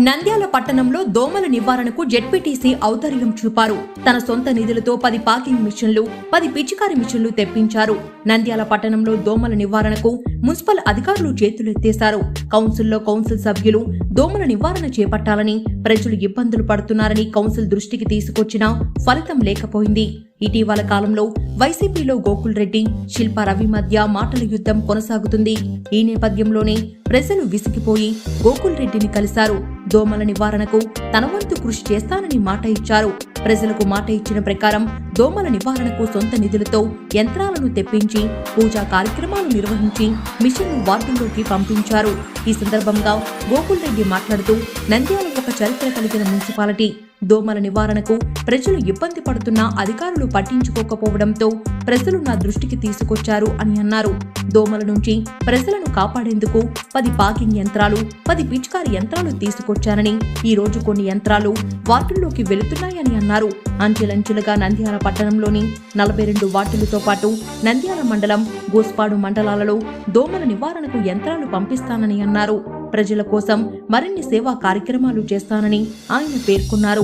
నంద్యాల పట్టణంలో దోమల నివారణకు జెడ్పీటీసీ ఔదార్యం చూపారు. తన సొంత నిధులతో పది పాకింగ్ మిషన్లు పది పిచికారి మిషన్లు తెప్పించారు. నంద్యాల పట్టణంలో దోమల నివారణకు మున్సిపల్ అధికారులు చేతులెత్తేశారు. కౌన్సిల్లో కౌన్సిల్ సభ్యులు దోమల నివారణ చేపట్టాలని ప్రజలు ఇబ్బందులు పడుతున్నారని కౌన్సిల్ దృష్టికి తీసుకొచ్చినా ఫలితం లేకపోయింది. ఇటీవల కాలంలో వైసీపీలో గోకుల్ రెడ్డి శిల్పా రవి మధ్య మాటల యుద్ధం కొనసాగుతుంది. ఈ నేపథ్యంలోనే ప్రజలు విసిగిపోయి గోకుల్ రెడ్డిని కలిశారు. దోమల నివారణకు తన వంతు కృషి చేస్తానని మాట ఇచ్చారు. ప్రజలకు మాట ఇచ్చిన ప్రకారం దోమల నివారణకు సొంత నిధులతో యంత్రాలను తెప్పించి పూజా కార్యక్రమాలు నిర్వహించి మిషన్ను వార్డుల్లోకి పంపించారు. ఈ సందర్భంగా గోకుల్ రెడ్డి మాట్లాడుతూ నంద్యాల ఒక చరిత్ర కలిగిన మున్సిపాలిటీ. దోమల నివారణకు ప్రజలు ఇబ్బంది పడుతున్నా అధికారులు పట్టించుకోకపోవడంతో ప్రజలు నా దృష్టికి తీసుకొచ్చారు అని అన్నారు. దోమల నుంచి ప్రజలను కాపాడేందుకు పది పాకింగ్ యంత్రాలు పది పిచికారి యంత్రాలు తీసుకొచ్చారని ఈ రోజు కొన్ని యంత్రాలు వార్డుల్లోకి వెళుతున్నాయని అన్నారు. అంచెలంచెలుగా నంద్యాల పట్టణంలోని నలభై రెండు వార్డులతో పాటు నంద్యాల మండలం గోస్పాడు మండలాలలో దోమల నివారణకు యంత్రాలు పంపిస్తానని అన్నారు. ప్రజల కోసం మరిన్ని సేవా కార్యక్రమాలు చేస్తానని ఆయన పేర్కొన్నారు.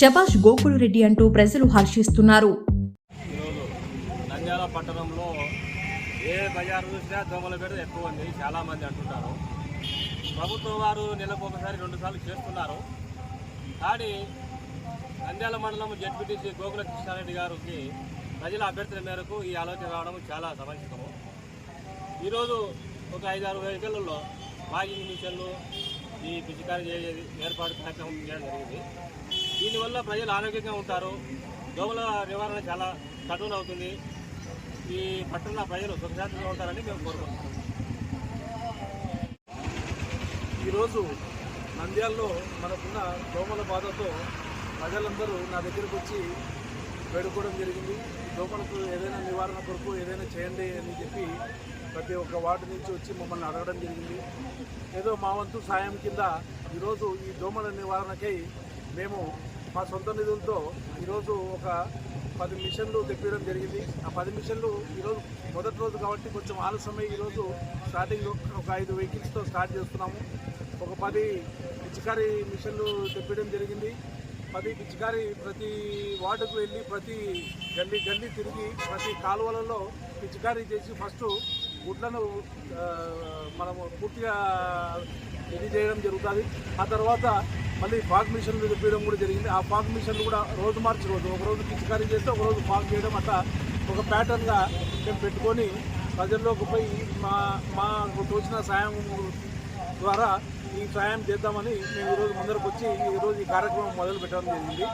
శబాష్ గోకుల్ రెడ్డి అంటూ ప్రజలు హర్షిస్తున్నారు. పట్టణంలో ఏ బజారు చూసినా దోమల బెడద ఎక్కువ ఉంది చాలామంది అంటుంటారు. ప్రభుత్వం వారు నెలకు ఒకసారి రెండు సార్లు చేస్తున్నారు. కానీ నంద్యాల మండలం జడ్పీటీసీ గోకుల కృష్ణారెడ్డి గారికి ప్రజల అభ్యర్థుల మేరకు ఈ ఆలోచన రావడం చాలా సమంజసము. ఈరోజు ఒక ఐదారు వెహికల్లో వాగింగ్ మిషన్లు ఈ పిచికారి చే- ఏర్పాటు కార్యక్రమం చేయడం జరిగింది. దీనివల్ల ప్రజలు ఆరోగ్యంగా ఉంటారు. దోమల నివారణ చాలా కఠిన అవుతుంది ఈ పట్టణ ప్రజలు సుఖశాంతిగా ఉంటారని మేము కోరుకుంటున్నాం. ఈరోజు నంద్యాలలో మనకున్న దోమల బాధతో ప్రజలందరూ నా దగ్గరకు వచ్చి వేడుకోవడం జరిగింది. దోమలకు ఏదైనా నివారణ కొరకు ఏదైనా చేయండి అని చెప్పి ప్రతి ఒక్క వార్డు నుంచి వచ్చి మమ్మల్ని అడగడం జరిగింది. ఏదో మా వంతు సాయం కింద ఈరోజు ఈ దోమల నివారణకై మేము మా సొంత నిధులతో ఈరోజు ఒక పది మిషన్లు తెప్పించడం జరిగింది. ఆ పది మిషన్లు ఈరోజు మొదటి రోజు కాబట్టి కొంచెం ఆలస్యమై ఈరోజు స్టార్టింగ్ ఒక ఐదు వెహికల్స్తో స్టార్ట్ చేస్తున్నాము. ఒక పది పిచికారీ మిషన్లు తెప్పించడం జరిగింది. పది పిచికారీ ప్రతి వార్డుకు వెళ్ళి ప్రతి గల్లీ గల్లీ తిరిగి ప్రతి కాలువలలో పిచికారీ చేసి ఫస్ట్ గుడ్లను మనము పూర్తిగా ఇది చేయడం జరుగుతుంది. ఆ తర్వాత మళ్ళీ ఫాగ్ మిషన్లు తెప్పించడం కూడా జరిగింది. ఆ ఫాగ్ మిషన్లు కూడా రోజు మార్చి రోజు ఒక రోజు పిచికారీ చేస్తే ఒక రోజు ఫాగ్ చేయడం అట్లా ఒక ప్యాటర్న్గా మేము పెట్టుకొని ప్రజల్లోకి పోయి మా మాకు తోచిన సాయం ద్వారా ఈ సాయం చేద్దామని మేము ఈరోజు ముందరకు వచ్చి ఈరోజు ఈ కార్యక్రమం మొదలు పెట్టడం జరిగింది